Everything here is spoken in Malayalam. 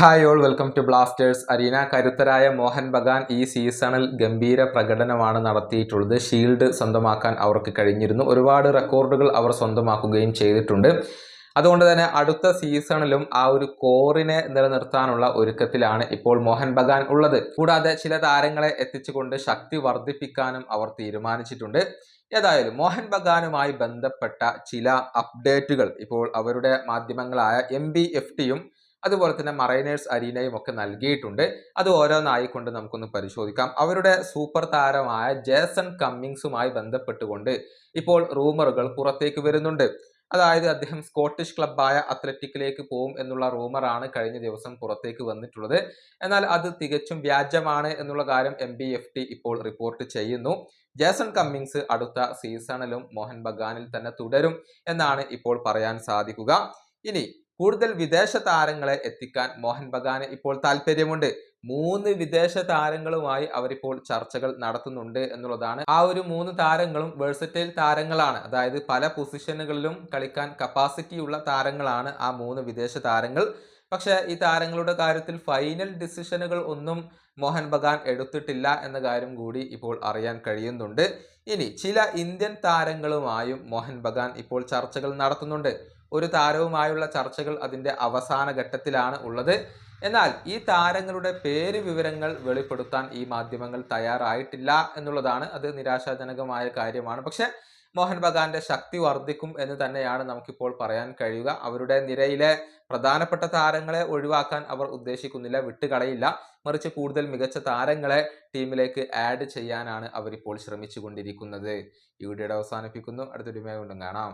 Hi all welcome to Blasters. Arena കരുത്തരായ മോഹൻ ബഗാൻ ഈ സീസണിൽ ഗംഭീര പ്രകടനമാണ് നടത്തിയിട്ടുള്ളത്. ഷീൽഡ് സ്വന്തമാക്കാൻ അവർക്ക് കഴിഞ്ഞിരുന്നു. ഒരുപാട് റെക്കോർഡുകൾ അവർ സ്വന്തമാക്കുകയും ചെയ്തിട്ടുണ്ട്. അതുകൊണ്ട് തന്നെ അടുത്ത സീസണിലും ആ ഒരു കോറിനെ നിലനിർത്താനുള്ള ഒരുക്കത്തിലാണ് ഇപ്പോൾ മോഹൻ ബഗാൻ ഉള്ളത്. കൂടാതെ ചില താരങ്ങളെ എത്തിച്ചുകൊണ്ട് ശക്തി വർദ്ധിപ്പിക്കാനും അവർ തീരുമാനിച്ചിട്ടുണ്ട്. ഏതായാലും മോഹൻ ബഗാനുമായി ബന്ധപ്പെട്ട ചില അപ്ഡേറ്റുകൾ ഇപ്പോൾ അവരുടെ മാധ്യമങ്ങളായ എം ബി എഫ് ടിയും അതുപോലെ തന്നെ മറൈനേഴ്സ് അരീനയും ഒക്കെ നൽകിയിട്ടുണ്ട്. അത് ഓരോന്നായിക്കൊണ്ട് നമുക്കൊന്ന് പരിശോധിക്കാം. അവരുടെ സൂപ്പർ താരമായ ജേസൺ കമ്മിങ്സുമായി ബന്ധപ്പെട്ടുകൊണ്ട് ഇപ്പോൾ റൂമറുകൾ പുറത്തേക്ക് വരുന്നുണ്ട്. അതായത് അദ്ദേഹം സ്കോട്ടിഷ് ക്ലബായ അത്ലറ്റിക്കിലേക്ക് പോകും എന്നുള്ള റൂമറാണ് കഴിഞ്ഞ ദിവസം പുറത്തേക്ക് വന്നിട്ടുള്ളത്. എന്നാൽ അത് തികച്ചും വ്യാജമാണ് എന്നുള്ള കാര്യം എം ബി എഫ് ടി ഇപ്പോൾ റിപ്പോർട്ട് ചെയ്യുന്നു. ജേസൺ കമ്മിങ്സ് അടുത്ത സീസണിലും മോഹൻ ബഗാനിൽ തന്നെ തുടരും എന്നാണ് ഇപ്പോൾ പറയാൻ സാധിക്കുക. ഇനി കൂടുതൽ വിദേശ താരങ്ങളെ എത്തിക്കാൻ മോഹൻ ബഗാന് ഇപ്പോൾ താല്പര്യമുണ്ട്. മൂന്ന് വിദേശ താരങ്ങളുമായി അവരിപ്പോൾ ചർച്ചകൾ നടത്തുന്നുണ്ട് എന്നുള്ളതാണ്. ആ ഒരു മൂന്ന് താരങ്ങളും വേഴ്സറ്റൈൽ താരങ്ങളാണ്. അതായത് പല പൊസിഷനുകളിലും കളിക്കാൻ കപ്പാസിറ്റി ഉള്ള താരങ്ങളാണ് ആ മൂന്ന് വിദേശ താരങ്ങൾ. പക്ഷെ ഈ താരങ്ങളുടെ കാര്യത്തിൽ ഫൈനൽ ഡിസിഷനുകൾ ഒന്നും മോഹൻ ബഗാൻ എടുത്തിട്ടില്ല എന്ന കാര്യം കൂടി ഇപ്പോൾ അറിയാൻ കഴിയുന്നുണ്ട്. ഇനി ചില ഇന്ത്യൻ താരങ്ങളുമായും മോഹൻ ബഗാൻ ഇപ്പോൾ ചർച്ചകൾ നടത്തുന്നുണ്ട്. ഒരു താരവുമായുള്ള ചർച്ചകൾ അതിന്റെ അവസാന ഘട്ടത്തിലാണ് ഉള്ളത്. എന്നാൽ ഈ താരങ്ങളുടെ പേര് വിവരങ്ങൾ വെളിപ്പെടുത്താൻ ഈ മാധ്യമങ്ങൾ തയ്യാറായിട്ടില്ല എന്നുള്ളതാണ് അത് നിരാശാജനകമായ കാര്യമാണ്. പക്ഷെ മോഹൻ ബഗാന്റെ ശക്തി വർദ്ധിക്കും എന്ന് തന്നെയാണ് നമുക്കിപ്പോൾ പറയാൻ കഴിയുക. അവരുടെ നിരയിലെ പ്രധാനപ്പെട്ട താരങ്ങളെ ഒഴിവാക്കാൻ അവർ ഉദ്ദേശിക്കുന്നില്ല വിട്ടുകളയില്ല. മറിച്ച് കൂടുതൽ മികച്ച താരങ്ങളെ ടീമിലേക്ക് ആഡ് ചെയ്യാനാണ് അവരിപ്പോൾ ശ്രമിച്ചുകൊണ്ടിരിക്കുന്നത്. ഈ വീഡിയോയുടെ അവസാനിപ്പിക്കുന്നു. അടുത്തൊരു കൊണ്ടും കാണാം.